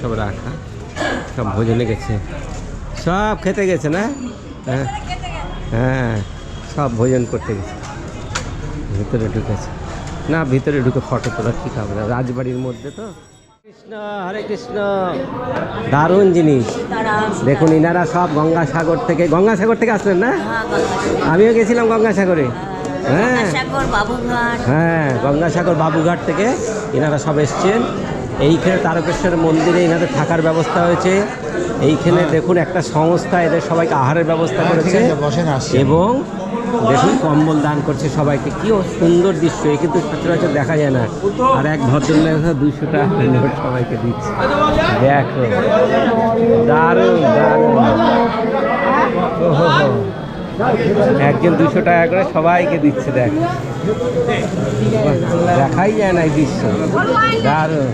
সব রাখা সব ভোজনে গেছে। সব খেতে গেছে না? হ্যাঁ হ্যাঁ সব ভোজন করতে গেছে। ভিতরে ঢুকেছে। না ভিতরে ঢুকে ফটো তোলা ঠিক হবে না রাজবাড়ির মধ্যে তো। কৃষ্ণ হরে কৃষ্ণ। দারুণ জিনিস। দেখুন ইনারা সব গঙ্গাসাগর থেকে গঙ্গাসাগর থেকে আসলেন না? আমিও গেছিলাম গঙ্গাসাগরে। হ্যাঁ হ্যাঁ। গঙ্গাসাগর বাবুঘাট। থেকে এনারা সব এসছেন। এইখানে তারকেশ্বর মন্দিরে এনাদের থাকার ব্যবস্থা হয়েছে। এইখানে দেখুন একটা সংস্থা এদের সবাইকে আহারের ব্যবস্থা করেছে। বসেন আসছে। এবং দেখুন কম্বল দান করছে সবাইকে। কি সুন্দর দৃশ্য এ কিন্তু সচরাচর দেখা যায় না। আর এক ভদ্রলোক দুইশো টাকা নোট সবাইকে দিচ্ছে। দেখো দারুণ দারুণ। একজন দুশো টাকা করে সবাইকে দিচ্ছে দেখ। দেখাই যায় না এই দৃশ্য দারুণ।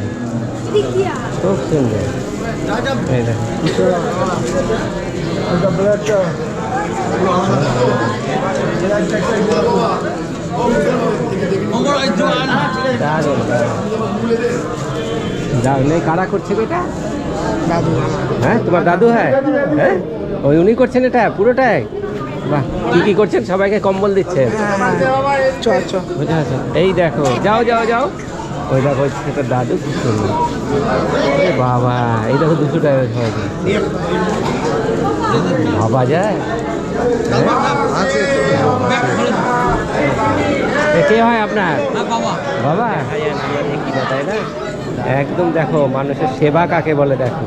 খুব সুন্দর। এই দারুণ দারুণ। এই কারা করছে এটা? দাদু। হ্যাঁ তোমার দাদু হ্যাঁ? হ্যাঁ? ওই উনি করছেন এটা? পুরোটাই? বাহ কি কি করছেন? সবাইকে কম্বল দিচ্ছেন। চ চ বুঝা আছে এই দেখো যাও যাও যাও। ওই দেখো সেটা দাদু সুন্দর। এ বাবা এই দেখো দুশো টাকা সবাইকে ভাবা যায়? কে হয় আপনার? বাবা? একদম দেখো মানুষের সেবা কাকে বলে দেখো?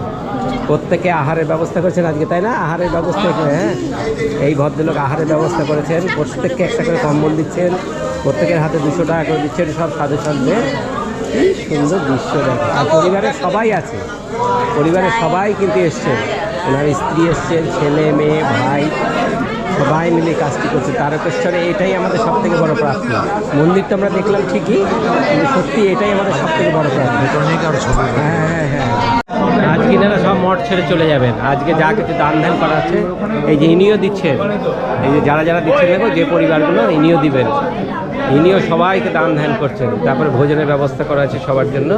প্রত্যেকে আহারের ব্যবস্থা করেছেন আজকে তাই না? আহারের ব্যবস্থা করে হ্যাঁ? এই ভদ্রলোক আহারের ব্যবস্থা করেছেন প্রত্যেককে একটা করে কম্বল দিচ্ছেন প্রত্যেকের হাতে দুশো টাকা করে দিচ্ছেন সব সাধু সন্ধ্যে কি সুন্দর দৃশ্য দেখো। আর পরিবারের সবাই আছে পরিবারের সবাই কিন্তু এসছে। ওনার স্ত্রী এসছেন ছেলে মেয়ে ভাই সবাই মিলে কাজটি করছে। তারকেশ্বরে এটাই আমাদের সব থেকে বড় প্রার্থনা। মন্দিরটা আমরা দেখলাম ঠিকই কিন্তু সত্যি এটাই আমাদের সব থেকে বড় প্রার্থনা। হ্যাঁ হ্যাঁ হ্যাঁ। আজকে এনারা সব মঠ ছেড়ে চলে যাবেন। আজকে যা কিছু দান ধ্যান করা আছে, এই যে ইনিও দিচ্ছেন, এই যে যারা যারা দিচ্ছেন দেখো, যে পরিবারগুলো ইনিও দিবেন। ইনিও সবাইকে দান ধ্যান করছেন। তারপরে ভোজনের ব্যবস্থা করা আছে সবার জন্য।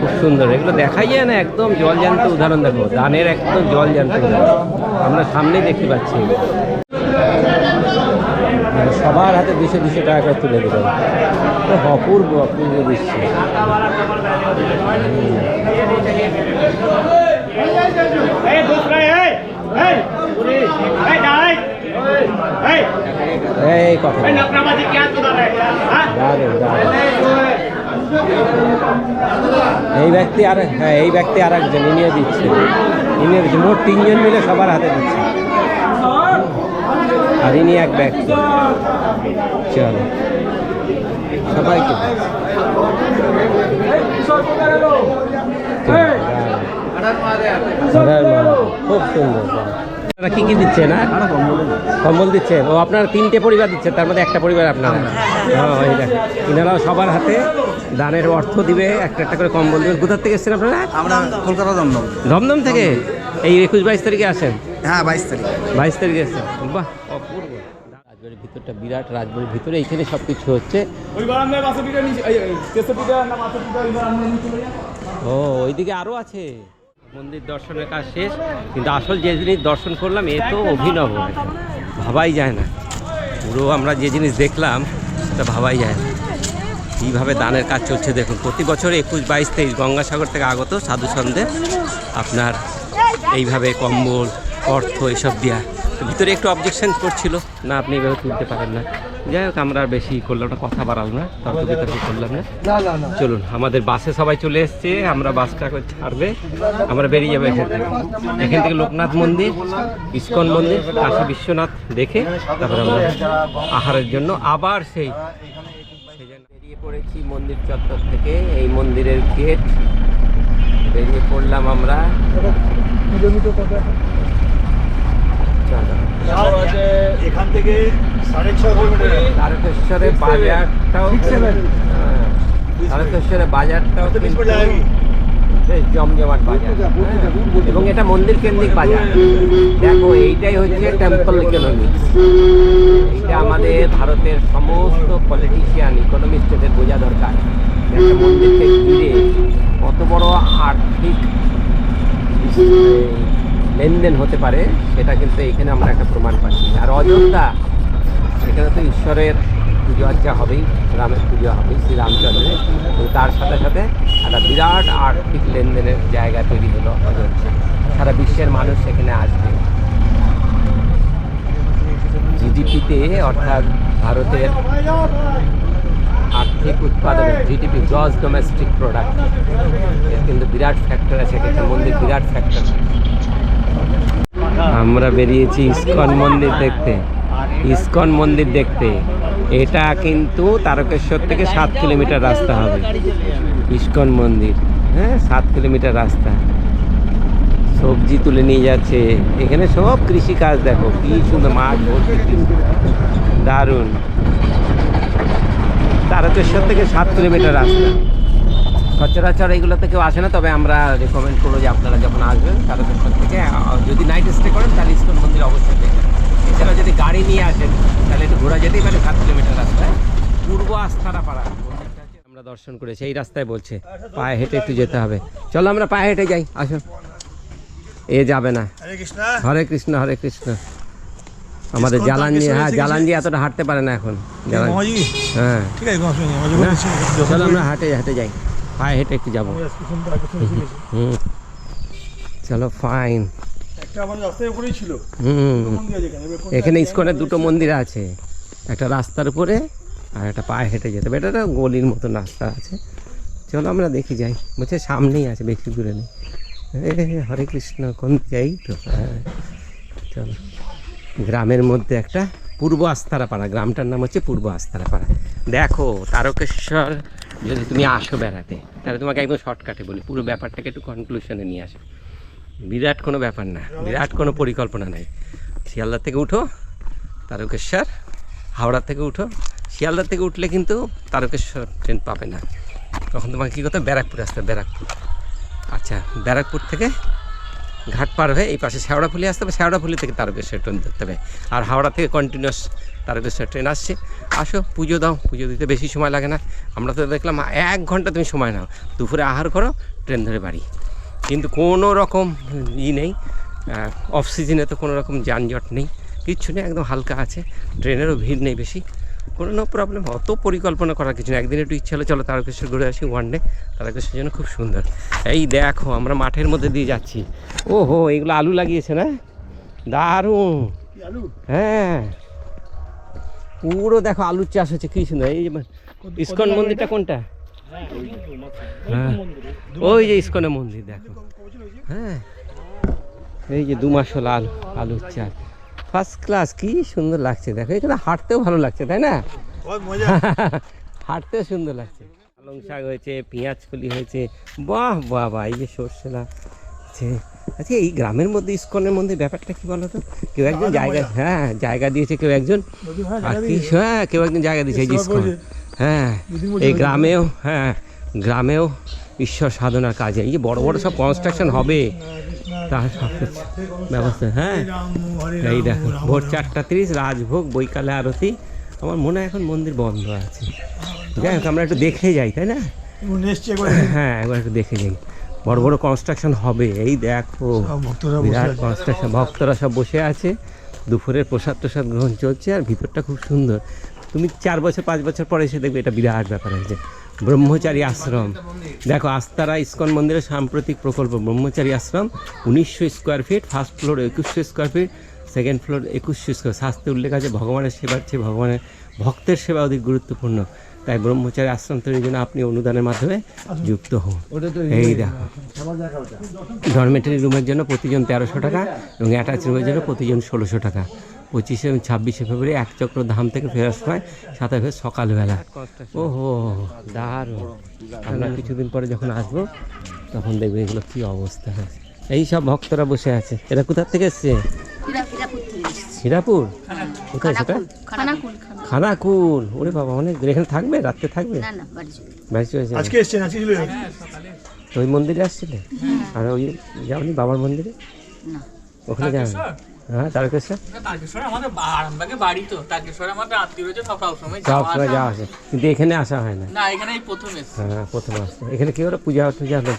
খুব সুন্দর। এগুলো দেখাই যায় না, একদম জল জ্যান্ত উদাহরণ দেখো। দানের একদম জল জ্যান্ত উদাহরণ। আমরা সামনেই দেখতে পাচ্ছি। মানে সবার হাতে দুশো দুশো টাকা করে তুলে দিল। অপূর্ব অপূর্ব দৃশ্য এই এই ব্যক্তি আর হ্যাঁ এই ব্যক্তি আর একজন ইনিও দিচ্ছে। ইনিও দিচ্ছে। মোট তিনজন মিলে সবার হাতে দিচ্ছে। আর ইনি এক ব্যক্তি চলো। সবাইকে। দিচ্ছে। হ্যাঁ, খুব সুন্দর। কি কি দিচ্ছেন না? কম্বল দিচ্ছেন ও আপনার তিনটে পরিবার দিচ্ছেন তার মধ্যে একটা পরিবার আপনার। হ্যাঁ ইনারাও সবার হাতে দানের অর্থ দিবে একটা একটা করে কম্বল দিবে। কোথার থেকে এসেছেন আপনারা? আমরা কলকাতা দমদম। দমদম থেকে? এই একুশ বাইশ তারিখে আসেন? হ্যাঁ বাইশ তারিখ। বাইশ তারিখে এসেছেন। বাহ। রাজবাড়ির ভিতরটা বিরাট রাজবাড়ির ভিতরে এইখানে সব কিছু হচ্ছে। ও ওইদিকে আরও আছে। মন্দির দর্শনের কাজ শেষ কিন্তু আসল যে জিনিস দর্শন করলাম এ তো অভিনব। ভাবাই যায় না। পুরো আমরা যে জিনিস দেখলাম সেটা ভাবাই যায় না। কীভাবে দানের কাজ চলছে দেখুন। প্রতি বছর একুশ বাইশ তেইশ গঙ্গাসাগর থেকে আগত সাধু সন্ধ্যে আপনার এইভাবে কম্বল অর্থ এসব দেওয়া ভিতরে একটু অবজেকশন করছিল। না আপনি এইভাবে তুলতে পারেন না। যাই হোক আমরা আর বেশি করলাম না কথা বাড়াল না তর্ক বিতর্ক করলাম না। চলুন আমাদের বাসে সবাই চলে এসছে আমরা বাসটা করে ছাড়বে আমরা বেরিয়ে যাব এখান থেকে। এখান থেকে লোকনাথ মন্দির ইস্কন মন্দির কাশী বিশ্বনাথ দেখে তারপরে আমরা আহারের জন্য আবার সেই বেরিয়ে পড়েছি মন্দির চত্বর থেকে এই মন্দিরের গেট বেরিয়ে পড়লাম আমরা। এখান থেকে সাড়ে ছ কিলোমিটার বাজারটাও তারকেশ্বরের বাজারটাও বেশ জমজমাট বাজার। হ্যাঁ। এবং এটা মন্দির কেন্দ্রিক বাজার। দেখো এইটাই হচ্ছে টেম্পল ইকোনমিক্স এইটা আমাদের ভারতের সমস্ত পলিটিশিয়ান ইকোনমিস্টদের বোঝা দরকার। মন্দিরকে ঘিরে কত বড় আর্থিক লেনদেন হতে পারে, সেটা কিন্তু এখানে আমরা একটা প্রমাণ পাচ্ছি। আর অযোধ্যা, সেখানে তো ঈশ্বরের পুজো আর্চা হবেই, রামের পুজো হবেই, শ্রীরামচন্দ্রের। তার সাথে সাথে একটা বিরাট আর্থিক লেনদেনের জায়গা তৈরি হলো অযোধ্যা। সারা বিশ্বের মানুষ সেখানে আসবে। জিডিপিতে, অর্থাৎ ভারতের আর্থিক উৎপাদন, জিডিপি, গ্রস ডোমেস্টিক প্রোডাক্ট, এর কিন্তু বিরাট ফ্যাক্টর আছে মন্দির বিরাট ফ্যাক্টর আমরা বেরিয়েছি ইস্কন মন্দির দেখতে। ইস্কন মন্দির দেখতে। এটা কিন্তু তারকেশ্বর থেকে সাত কিলোমিটার রাস্তা হবে। ইস্কন মন্দির। হ্যাঁ সাত কিলোমিটার রাস্তা। সবজি তুলে নিয়ে যাচ্ছে। এখানে সব কৃষি কাজ দেখো, কি সুন্দর মাছ ভর্তি দারুণ। তারকেশ্বর থেকে সাত কিলোমিটার রাস্তা। সচরাচর এইগুলোতে কেউ আসে না তবে আমরা রেকমেন্ড করব যে আপনারা যখন আসবেন তারকেশ্বর থেকে যদি নাইট স্টে করেন তাহলে ইস্কন মন্দির অবশ্যই দেখবেন। এছাড়া যদি গাড়ি নিয়ে আসেন তাহলে একটু ঘোরা যেতেই পারে সাত কিলোমিটার রাস্তায়। পূর্ব আস্থারা পাড়া। আমরা দর্শন করেছি এই রাস্তায় বলছে পায়ে হেঁটে একটু যেতে হবে। চলো আমরা পায়ে হেঁটে যাই আসুন এ যাবে না। হরে কৃষ্ণ। হরে কৃষ্ণ আমাদের জালানজি হ্যাঁ গেছে। এতটা হাঁটতে পারে না এখন। মামাজি হ্যাঁ। চলো আমরা হাঁটে হাঁটে যাই। পায়ে হেঁটে একটু যাব। হুম চলো ফাইন এখানে? ইস্কনের দুটো মন্দির আছে। একটা রাস্তার উপরে আর একটা পায়ে হেঁটে যেতে হবে। এটা একটা গলির মতো রাস্তা আছে। চলো আমরা দেখি যাই। বলছে সামনেই আছে বেশি দূরে নেই। হরে কৃষ্ণ কোন যাই তো? হ্যাঁ চলো। গ্রামের মধ্যে একটা পূর্ব আস্তারা পাড়া গ্রামটার নাম হচ্ছে পূর্ব আস্তারা পাড়া দেখো তারকেশ্বর যদি তুমি আসো বেড়াতে, তাহলে তোমাকে একদম শর্টকাটে বলি। পুরো ব্যাপারটাকে একটু কনক্লুশনে নিয়ে আসো। বিরাট কোনো ব্যাপার না, বিরাট কোনো পরিকল্পনা নাই। শিয়ালদার থেকে উঠো, তারকেশ্বর, হাওড়া থেকে উঠো। শিয়ালদার থেকে উঠলে কিন্তু তারকেশ্বর ট্রেন পাবে না। তখন তোমাকে কী করতে হবে? ব্যারাকপুর আসতে ব্যারাকপুর। আচ্ছা ব্যারাকপুর থেকে ঘাট পার হয়ে এই পাশে শেওড়াফুলি আসতে হবে। শেওড়াফুলি থেকে তারকেশ্বর ট্রেন ধরতে হবে। আর হাওড়া থেকে কন্টিনিউয়াস তারকেশ্বর ট্রেন আসছে। আসো, পুজো দাও, পুজো দিতে বেশি সময় লাগে না। আমরা তো দেখলাম এক ঘণ্টা তুমি সময় নাও। দুপুরে আহার করো, ট্রেন ধরে বাড়ি। কিন্তু কোনো রকম ই নেই। অফ সিজনে তো কোনো রকম যানজট নেই। কিচ্ছু নেই, একদম হালকা আছে। ট্রেনেরও ভিড় নেই বেশি। কোনো নো প্রবলেম অত পরিকল্পনা করার কিছু না একদিন একটু ইচ্ছা হলো চলো তারকেশ্বর ঘুরে আসি ওয়ান ডে তারকেশ্বর জন্য খুব সুন্দর। এই দেখো আমরা মাঠের মধ্যে দিয়ে যাচ্ছি। ও হো এগুলো আলু লাগিয়েছে না? দারুণ। হ্যাঁ। পুরো দেখো আলুর চাষ হচ্ছে কি সুন্দর। এই যে ইস্কন মন্দিরটা কোনটা? হ্যাঁ ওই যে ইস্কনের মন্দির দেখো। হ্যাঁ এই যে? দু মাস হলো আলু আলুর চাষ ফার্স্ট ক্লাস কি সুন্দর লাগছে। দেখো এখানে হাঁটতেও ভালো লাগছে তাই না? হাঁটতেও সুন্দর লাগছে। পালং শাক হয়েছে পেঁয়াজ কলি হয়েছে। বাহ বাহ বাহ এই যে সর্ষে আছে আচ্ছা এই গ্রামের মধ্যে ইস্কনের মধ্যে ব্যাপারটা কি বলো তো কেউ একজন জায়গা হ্যাঁ জায়গা দিয়েছে কেউ একজন। আর কি হ্যাঁ কেউ একজন জায়গা দিয়েছে এই যে ইস্কন। হ্যাঁ এই গ্রামেও হ্যাঁ গ্রামেও ঈশ্বর সাধনার কাজে। এই যে বড় বড় সব কনস্ট্রাকশন হবে। তার ব্যবস্থা হ্যাঁ? এই দেখো ভোর চারটা তিরিশ রাজভোগ বৈকালে আরতি। আমার মনে হয় এখন মন্দির বন্ধ আছে। যাই হোক আমরা একটু দেখে যাই তাই না? হ্যাঁ একবার একটু দেখে যাই। বড় বড় কনস্ট্রাকশন হবে এই দেখো। বিরাট কনস্ট্রাকশন ভক্তরা সব বসে আছে। দুপুরের প্রসাদ প্রসাদ গ্রহণ চলছে আর ভিতরটা খুব সুন্দর। তুমি চার বছর পাঁচ বছর পরে এসে দেখবে এটা বিরাট ব্যাপার হয়েছে। ব্রহ্মচারী আশ্রম। দেখো আস্তারা ইস্কন মন্দিরের সাম্প্রতিক প্রকল্প ব্রহ্মচারী আশ্রম উনিশশো স্কোয়ার ফিট ফার্স্ট ফ্লোর একুশশো স্কোয়ার ফিট সেকেন্ড ফ্লোর একুশশো স্কোয়ার শাস্ত্রে উল্লেখ আছে ভগবানের সেবার চেয়ে ভগবানের ভক্তের সেবা অধিক গুরুত্বপূর্ণ। তাই ব্রহ্মচারী আশ্রম তৈরির জন্য আপনি অনুদানের মাধ্যমে যুক্ত হন। এই দেখো। ডরমেটারি রুমের জন্য প্রতিজন তেরোশো টাকা এবং অ্যাটাচ রুমের জন্য প্রতিজন ষোলোশো টাকা। পঁচিশে এবং ছাব্বিশে ফেব্রুয়ারি এক চক্র ধাম থেকে ফেরার সময় সাতাশ ফের সকালবেলা। ওহো দারুণ। আমরা কিছুদিন পরে যখন আসব তখন দেখবে এগুলো কী অবস্থা। এই সব ভক্তরা বসে আছে। এরা কোথার থেকে এসছে? হীরা- হীরাপুর। থেকে এসেছি। হীরাপুর কোথায় সেটা খানাকুল, ওরে বাবা অনেক দূর। এখানে থাকবে? রাত্রে থাকবে? না, না, বাড়ি চলে। যাবে। আজকে এসছেন? আজকে ছিল ওই মন্দিরে আসছিলে? আর ওই যাওনি বাবার মন্দিরে? ওখানে যাবেন হ্যাঁ তারকেশ্বর? তারকেশ্বরে আমাদের আরামবাগে বাড়ি তো। তারকেশ্বরে আমাদের আত্মীয় রয়েছে সব সবসময় সব যাওয়া আসে। কিন্তু এখানে আসা হয় না। না এখানে এই প্রথম হ্যাঁ প্রথম আসতে। এখানে কি ওরা পূজা টুজা হলো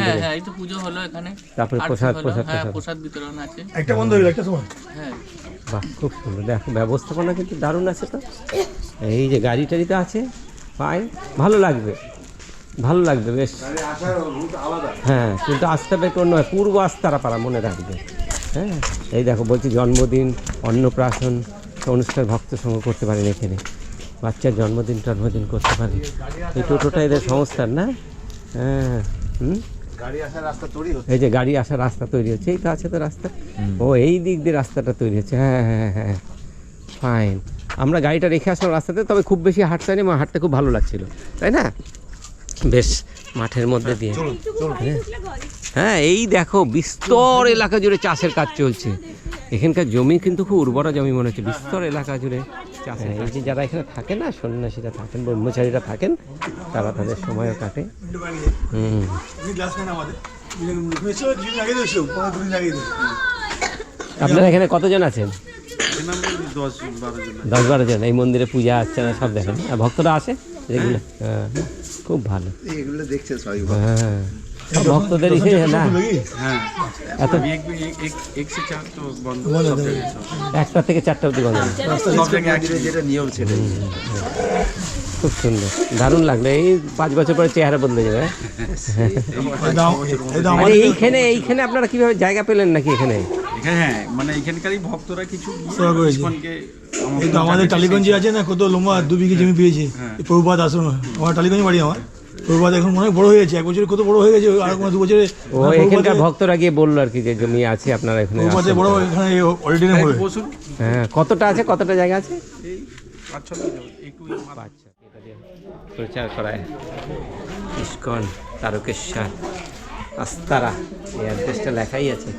হ্যাঁ হ্যাঁ এই তো পুজো হলো এখানে। তারপরে প্রসাদ, প্রসাদ, হ্যাঁ প্রসাদ। প্রসাদ বিতরণ আছে। একটা বন্ধ হয়ে একটা সময়। হ্যাঁ। বাহ খুব সুন্দর। দেখো ব্যবস্থাপনা কিন্তু দারুণ আছে তো। এই যে গাড়ি টাড়ি তো আছে পাই ভালো লাগবে। ভালো লাগবে বেশ। হ্যাঁ কিন্তু আসতে হবে কোনো নয় পূর্ব আস্তারা পাড়া মনে রাখবে। হ্যাঁ এই দেখো বলছি জন্মদিন অন্নপ্রাশন অনুষ্ঠান ভক্ত সঙ্গ করতে পারেন এখানে। বাচ্চার জন্মদিন জন্মদিন করতে পারে এই টোটোটা এদের সংস্থার না? হ্যাঁ হুম? এই যে গাড়ি আসার রাস্তা তৈরি হচ্ছে এই তো আছে তো রাস্তা। ও এই দিক দিয়ে রাস্তাটা তৈরি হচ্ছে। হ্যাঁ হ্যাঁ হ্যাঁ ফাইন আমরা গাড়িটা রেখে আসলাম রাস্তাতে তবে খুব বেশি হাঁটতে হয়নি আমার হাঁটতে খুব ভালো লাগছিল। তাই না? বেশ মাঠের মধ্যে দিয়ে। হ্যাঁ। হ্যাঁ এই দেখো বিস্তর এলাকা জুড়ে চাষের কাজ চলছে। এখানকার জমি কিন্তু খুব উর্বরা জমি মনে হচ্ছে বিস্তর এলাকা জুড়ে চাষের এই যে যারা এখানে থাকে না সন্ন্যাসীরা থাকেন ব্রহ্মচারীরা থাকেন তারা তাদের সময়ও কাটে। হুম। আপনারা এখানে কতজন আছেন? দশ বারো জন এই মন্দিরে পূজা অর্চনা সব দেখেন। আর ভক্তরা আসে রেগুলার? হ্যাঁ খুব ভালো। এগুলো দেখছে সবাই। হ্যাঁ। ভক্তদের ইসে না? এত একটা থেকে চারটা অবধি বন্ধ খুব সুন্দর। দারুণ লাগল। এই পাঁচ বছর পরে চেহারা বদলে যাবে। হ্যাঁ? আমাদের এইখানে এইখানে আপনারা কীভাবে জায়গা পেলেন নাকি এখানে? হ্যাঁ মানে এখানকারই ভক্তরা কিছু আমাদের টালিগঞ্জে আছে না কত লম্বা দু বিঘে জমি পেয়েছে। প্রভুপাত আশ্রম। আমার টালিগঞ্জ বাড়ি আমার। প্রভুপাত এখন অনেক বড় হয়ে গেছে এক বছরে কত বড় হয়ে গেছে আর কোনো দু বছরে। ও এখানকার ভক্তরা গিয়ে বলল আর কি যে জমি আছে আপনারা এখানে। বড় এখানে হবে বসুন হ্যাঁ কতটা আছে কতটা জায়গা আছে? প্রচার করায়। ইস্কন তারকেশ্বর আস্তারা এই অ্যাড্রেসটা লেখাই আছে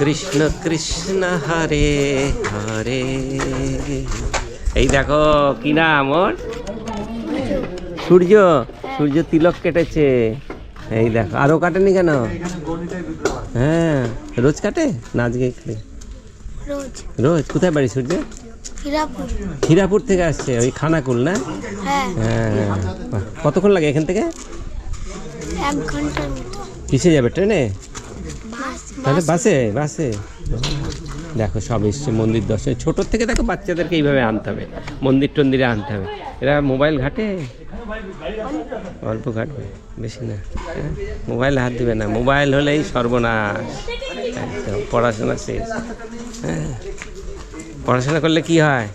কৃষ্ণ কৃষ্ণ হরে হরে। এই দেখো কি নাম ওর? সূর্য সূর্য তিলক কেটেছে। এই দেখো আরও কাটেনি কেন? হ্যাঁ রোজ কাটে? না আজকে কাটে? রোজ। কোথায় বাড়ি সূর্য? হীরাপুর। থেকে আসছে ওই খানাকুল না? হ্যাঁ। হ্যাঁ কতক্ষণ লাগে এখান থেকে? কিসে যাবে ট্রেনে? তাহলে বাসে বাসে। দেখো, সব এসছে মন্দির দর্শনে। ছোটোর থেকে দেখো বাচ্চাদেরকে এইভাবে আনতে হবে। মন্দির টন্দিরে আনতে হবে। এরা মোবাইল ঘাটে? অল্প ঘাটবে, বেশি না। হ্যাঁ? মোবাইল হাত দিবে না। মোবাইল হলেই সর্বনাশ। একদম, পড়াশোনা শেষ। হ্যাঁ? পড়াশোনা করলে কি হয়?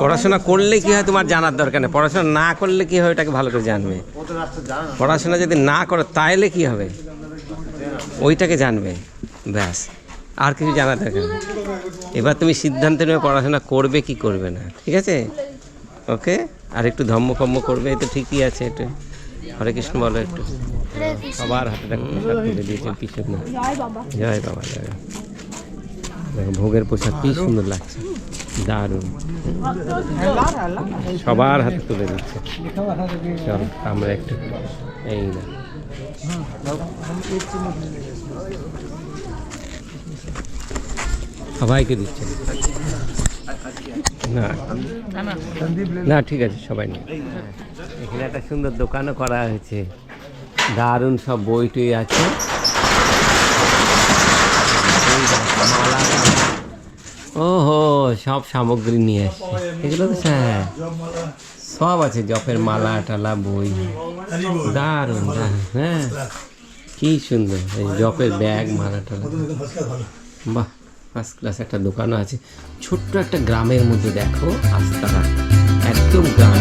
পড়াশোনা করলে কি হয় তোমার জানার দরকার নেই। পড়াশোনা না করলে কি হয় ওটাকে ভালো করে জানবে। পড়াশোনা যদি না করো, তাইলে কি হবে? ওইটাকে জানবে। ব্যাস, আর কিছু জানার দরকার না এবার তুমি সিদ্ধান্ত নিয়ে পড়াশোনা করবে কি করবে না, ঠিক আছে? ওকে? আর একটু ধম্ম ফম্ম করবে, এই তো ঠিকই আছে, একটু। হরে কৃষ্ণ বলো একটু। সবার হাতে তুলে কি সুন্দর জয় বাবা, জয় ভোগের পোশাক কি সুন্দর লাগছে। দারুণ। সবার হাতে তুলে দিচ্ছে। চল, আমরা একটু, এই না। সবাইকে দিচ্ছে। না। না, ঠিক আছে, সবাই নেই এখানে একটা সুন্দর দোকানও করা হয়েছে। দারুণ সব বই টই আছে। ওহো, সব সামগ্রী নিয়ে আসছে। এগুলো তো হ্যাঁ। সব আছে, জপের মালা, টালা, বই। দারুণ দারুণ হ্যাঁ। কি সুন্দর, এই জপের ব্যাগ, মালা, টালা। বাহ। ফার্স্ট ক্লাস একটা দোকানও আছে। ছোট্ট একটা গ্রামের মধ্যে দেখো আস্তারা একদম গ্রাম